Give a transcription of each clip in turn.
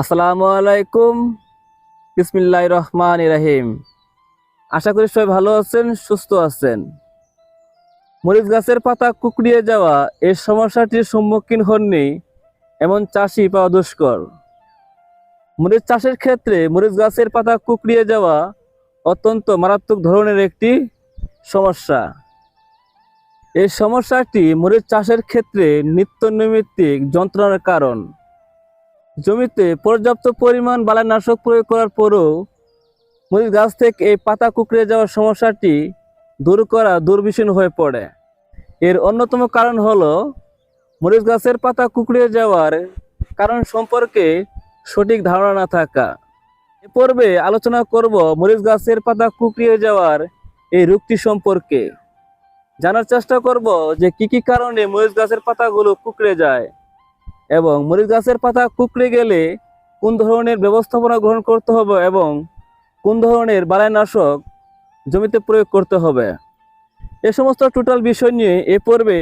আসসালামু আলাইকুম। বিসমিল্লাহ রহমান ইরাহিম আশা করি সবাই ভালো আছেন, সুস্থ আছেন। মরিচ গাছের পাতা কুকড়িয়ে যাওয়া এই সমস্যাটির সম্মুখীন হননি এমন চাষি পাওয়া দুষ্কর। মরিচ চাষের ক্ষেত্রে মরিচ গাছের পাতা কুকড়িয়ে যাওয়া অত্যন্ত মারাত্মক ধরনের একটি সমস্যা। এই সমস্যাটি মরিচ চাষের ক্ষেত্রে নিত্য নৈমিত্তিক যন্ত্রণার কারণ। জমিতে পর্যাপ্ত পরিমাণ বালানাশক প্রয়োগ করার পরও মরিচ গাছ থেকে এই পাতা কুকড়ে যাওয়ার সমস্যাটি দূর করা দুর্বিষণ হয়ে পড়ে। এর অন্যতম কারণ হলো, মরিচ গাছের পাতা কুকড়ে যাওয়ার কারণ সম্পর্কে সঠিক ধারণা না থাকা। এ পর্বে আলোচনা করব মরিচ গাছের পাতা কুকড়িয়ে যাওয়ার এই রোগটি সম্পর্কে। জানার চেষ্টা করব যে কি কি কারণে মরিচ গাছের পাতাগুলো কুকড়ে যায়। এবং মরিচ গাছের পাতা কুকড়ে গেলে কোন ধরনের ব্যবস্থাপনা গ্রহণ করতে হবে এবং কোন ধরনের বালাইনাশক জমিতে প্রয়োগ করতে হবে? এ সমস্ত টোটাল বিষয় নিয়ে এ পর্বে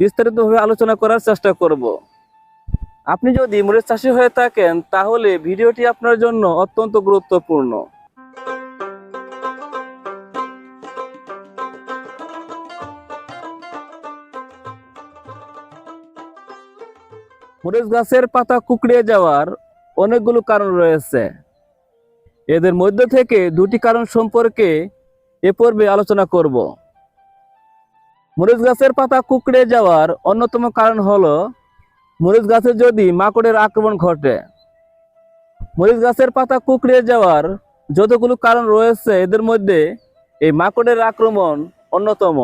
বিস্তারিতভাবে আলোচনা করার চেষ্টা করব। আপনি যদি মরিচ চাষি হয়ে থাকেন, তাহলে ভিডিওটি আপনার জন্য অত্যন্ত গুরুত্বপূর্ণ। মরিচ গাছের পাতা কুকড়িয়ে যাওয়ার অনেকগুলো কারণ রয়েছে। এদের মধ্য থেকে দুটি কারণ সম্পর্কে এ পর্বে আলোচনা করব। মরিচ গাছের পাতা কুকড়ে যাওয়ার অন্যতম কারণ হলো, মরিচ গাছে যদি মাকড়ের আক্রমণ ঘটে, মরিচ গাছের পাতা কুকড়ে যাওয়ার যতগুলো কারণ রয়েছে, এদের মধ্যে এই মাকড়ের আক্রমণ অন্যতম।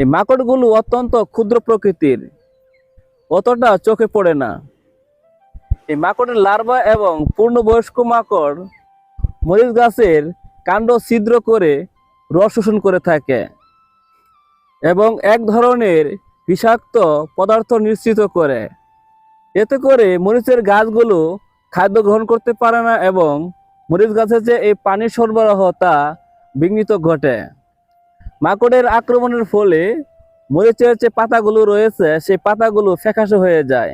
এই মাকড়গুলো অত্যন্ত ক্ষুদ্র প্রকৃতির। অতটা চোখে পড়ে না। এই মাকড়ের লার্ভা এবং পূর্ণবয়স্ক মাকড় মরিচ গাছের কাণ্ড ছিদ্র করে রস শোষণ করে থাকে এবং এক ধরনের বিষাক্ত পদার্থ নিশ্চিত করে। এতে করে মরিচের গাছগুলো খাদ্য গ্রহণ করতে পারে না এবং মরিচ গাছের যে এই পানির সরবরাহ তা বিঘ্নিত ঘটে। মাকড়ের আক্রমণের ফলে মরিচের যে পাতাগুলো রয়েছে, সেই পাতাগুলো ফ্যাকাশে হয়ে যায়।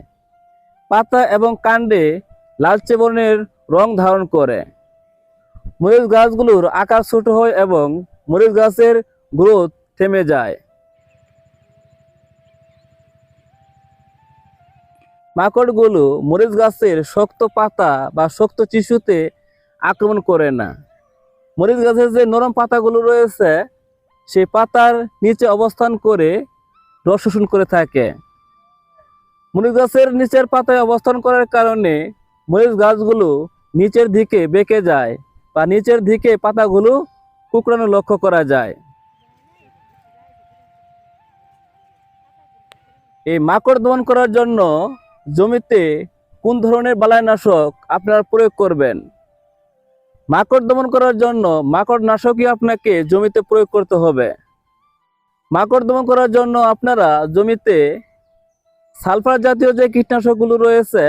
পাতা এবং কাণ্ডে লালচে বর্ণের রং ধারণ করে। মরিচ গাছগুলোর আকার ছোট হয় এবং মরিচ গাছের গ্রোথ থেমে যায়। মাকড়গুলো মরিচ গাছের শক্ত পাতা বা শক্ত টিস্যুতে আক্রমণ করে না। মরিচ গাছের যে নরম পাতাগুলো রয়েছে সেই পাতার নিচে অবস্থান করে রস শোষণ করে থাকে। মরিচ গাছের নিচের পাতায় অবস্থান করার কারণে মরিচ গাছগুলো নিচের দিকে বেঁকে যায় বা নিচের দিকে পাতাগুলো কুকড়ানো লক্ষ্য করা যায়। এই মাকড় দমন করার জন্য জমিতে কোন ধরনের বালাইনাশক আপনারা প্রয়োগ করবেন? মাকড় দমন করার জন্য মাকড় নাশকই আপনাকে জমিতে প্রয়োগ করতে হবে। মাকড় দমন করার জন্য আপনারা জমিতে সালফার জাতীয় যে কীটনাশকগুলো রয়েছে,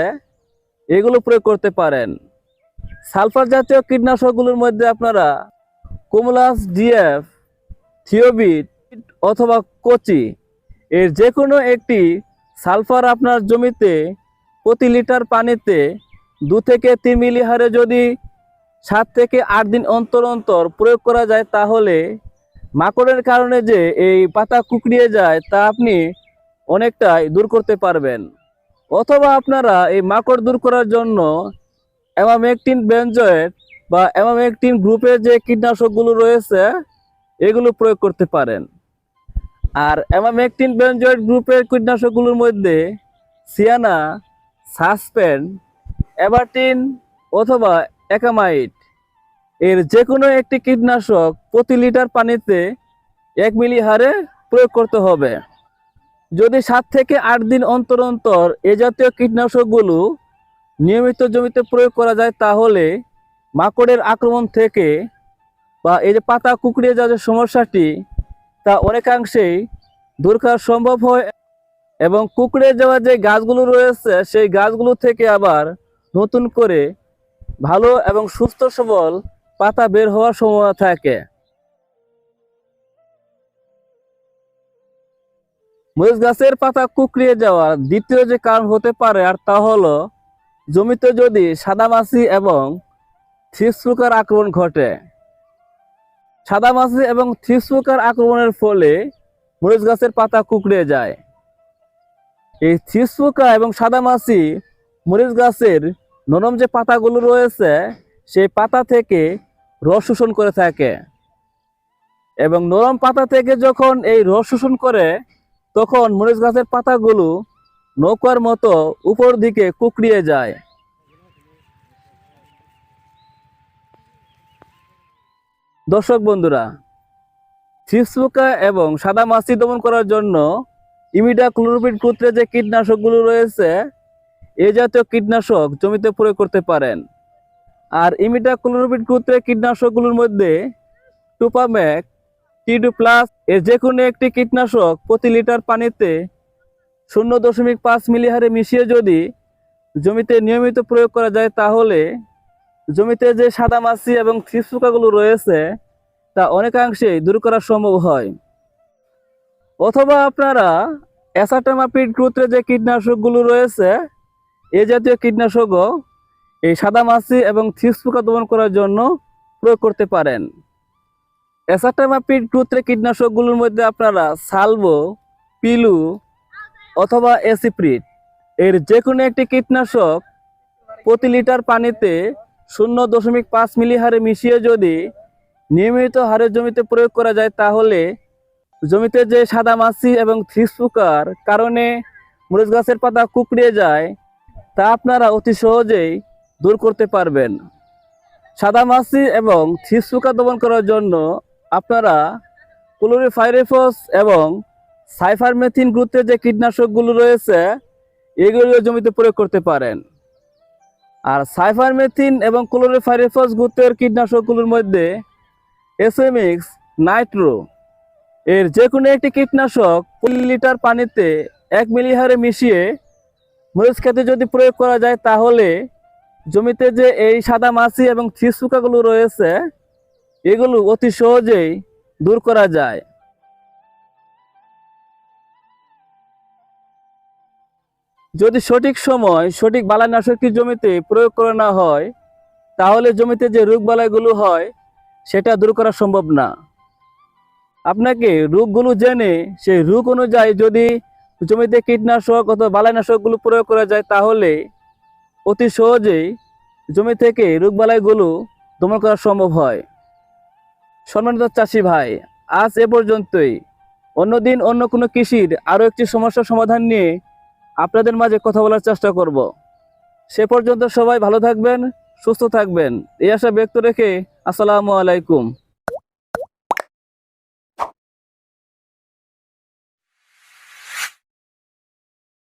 এগুলো প্রয়োগ করতে পারেন। সালফার জাতীয় কীটনাশকগুলোর মধ্যে আপনারা কোমলাস, ডিএফ, থিওবিট অথবা কচি, এর যে কোনো একটি সালফার আপনার জমিতে প্রতি লিটার পানিতে দু থেকে তিন মিলি হারে যদি সাত থেকে আট দিন অন্তর অন্তর প্রয়োগ করা যায় তাহলে মাকড়ের কারণে যে এই পাতা কুকড়িয়ে যায় তা আপনি অনেকটাই দূর করতে পারবেন। অথবা আপনারা এই মাকড় দূর করার জন্য অ্যামামেকটিন বেঞ্জয়েড বা অ্যামামেকটিন গ্রুপের যে কীটনাশকগুলো রয়েছে, এগুলো প্রয়োগ করতে পারেন। আর অ্যামামেকটিন বেঞ্জয়েড গ্রুপের কীটনাশকগুলোর মধ্যে সিয়ানা, সাসপেন, অ্যাবার্টিন অথবা একামাইট। এর যে কোনো একটি কীটনাশক প্রতি লিটার পানিতে এক মিলি হারে প্রয়োগ করতে হবে। যদি সাত থেকে আট দিন অন্তর অন্তর এ জাতীয় কীটনাশকগুলো নিয়মিত জমিতে প্রয়োগ করা যায়, তাহলে মাকড়ের আক্রমণ থেকে বা এই যে পাতা কুকড়িয়ে যাওয়ার যে সমস্যাটি, তা অনেকাংশেই দূর করা সম্ভব হয় এবং কুকড়ে যাওয়া যে গাছগুলো রয়েছে, সেই গাছগুলো থেকে আবার নতুন করে ভালো এবং সুস্থ সবল পাতা বের হওয়ার সম্ভাবনা থাকে। মরিচ গাছের পাতা কুকড়িয়ে যাওয়ার দ্বিতীয় যে কারণ হতে পারে আর তা হলো, জমিতে যদি সাদামাছি এবং থ্রিস পোকার আক্রমণ ঘটে। সাদামাছি এবং থ্রিস পোকার আক্রমণের ফলে মরিচ গাছের পাতা কুকড়ে যায়। এই থ্রিস পোকা এবং সাদামাছি মরিচ গাছের নরম যে পাতাগুলো রয়েছে, সেই পাতা থেকে রস শোষণ করে থাকে। এবং নরম পাতা থেকে যখন এই রস শোষণ করে, তখন মরিচ গাছের পাতাগুলো নৌকার মতো উপর দিকে কুকড়িয়ে যায়। দর্শক বন্ধুরা থ্রিপস পোকা এবং সাদা মাছি দমন করার জন্য ইমিডা ক্লোরোপিড কুত্রে যে কীটনাশকগুলো রয়েছে এই জাতীয় কীটনাশক জমিতে প্রয়োগ করতে পারেন। আর ইমিডা ক্লোরোপিড কুত্রে কীটনাশকগুলোর মধ্যে টুপাম্যাক টিডু প্লাস এর যে কোনো একটি কীটনাশক প্রতি লিটার পানিতে শূন্য দশমিক পাঁচ মিলি হারে মিশিয়ে যদি জমিতে নিয়মিত প্রয়োগ করা যায়, তাহলে জমিতে যে সাদা মাছি এবং পোকাগুলো রয়েছে, তা অনেকাংশেই দূর করা সম্ভব হয়। অথবা আপনারা অ্যাসাটামাপিড গ্রুত্রে যে কীটনাশকগুলো রয়েছে এই জাতীয় কীটনাশকও এই সাদা মাছি এবং থ্রিপস পোকা দমন করার জন্য প্রয়োগ করতে পারেন। অ্যাসাটামাপিড গ্রুত্রে কীটনাশকগুলোর মধ্যে আপনারা সালভো পিলু অথবা এসিপ্রিট এর যে কোনো একটি কীটনাশক প্রতি লিটার পানিতে শূন্য দশমিক পাঁচ মিলি হারে মিশিয়ে যদি নিয়মিত হারে জমিতে প্রয়োগ করা যায়, তাহলে জমিতে যে সাদা মাছি এবং থ্রিস পোকার কারণে মরিচ গাছের পাতা কুকড়িয়ে যায় তা আপনারা অতি সহজেই দূর করতে পারবেন। সাদা মাছি এবং থ্রিস পোকা দমন করার জন্য আপনারা ক্লোরিফাইরেফস এবং সাইফারমেথিন গ্রুপের যে কীটনাশকগুলো রয়েছে এগুলো জমিতে প্রয়োগ করতে পারেন। আর সাইফারমেথিন এবং ক্লোরিফাইরেফস গ্রুপের কীটনাশকগুলোর মধ্যে এসএমএক্স নাইট্রো এর যে কোনো একটি কীটনাশক কুড়ি লিটার পানিতে এক মিলি হারে মিশিয়ে মরিচ খেতে যদি প্রয়োগ করা যায়, তাহলে জমিতে যে এই সাদা মাছি এবং থ্রিস পোকাগুলো রয়েছে, এগুলো অতি সহজেই দূর করা যায়। যদি সঠিক সময় সঠিক বালানাশকটি জমিতে প্রয়োগ করা না হয়, তাহলে জমিতে যে রোগ বালাইগুলো হয়, সেটা দূর করা সম্ভব না। আপনাকে রোগগুলো জেনে সেই রোগ অনুযায়ী যদি জমিতে কীটনাশক অথবা বালাইনাশকগুলো প্রয়োগ করা যায়, তাহলে অতি সহজেই জমি থেকে রোগবালাইগুলো দমন করা সম্ভব হয়। সম্মানিত চাষি ভাই, আজ এ পর্যন্তই। অন্যদিন অন্য কোনো কৃষির আরও একটি সমস্যার সমাধান নিয়ে আপনাদের মাঝে কথা বলার চেষ্টা করব। সে পর্যন্ত সবাই ভালো থাকবেন, সুস্থ থাকবেন। এই আশা ব্যক্ত রেখে আসসালামু আলাইকুম।